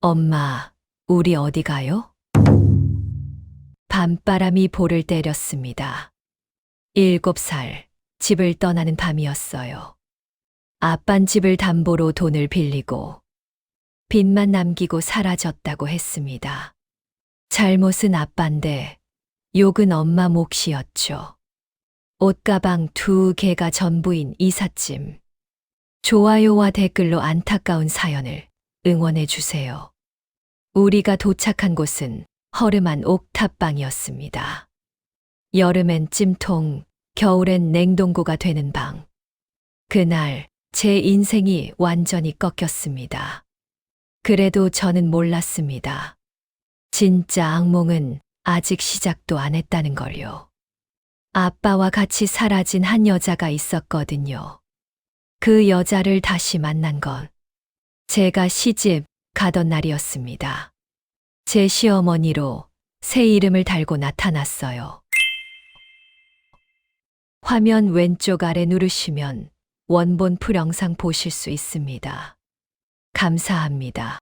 엄마, 우리 어디 가요? 밤바람이 볼을 때렸습니다. 일곱 살, 집을 떠나는 밤이었어요. 아빤 집을 담보로 돈을 빌리고 빚만 남기고 사라졌다고 했습니다. 잘못은 아빤데 욕은 엄마 몫이었죠. 옷가방 두 개가 전부인 이삿짐. 좋아요와 댓글로 안타까운 사연을 응원해 주세요. 우리가 도착한 곳은 허름한 옥탑방이었습니다. 여름엔 찜통, 겨울엔 냉동고가 되는 방. 그날 제 인생이 완전히 꺾였습니다. 그래도 저는 몰랐습니다. 진짜 악몽은 아직 시작도 안 했다는 걸요. 아빠와 같이 사라진 한 여자가 있었거든요. 그 여자를 다시 만난 건 제가 시집 가던 날이었습니다. 제 시어머니로 새 이름을 달고 나타났어요. 화면 왼쪽 아래 누르시면 원본 풀 영상 보실 수 있습니다. 감사합니다.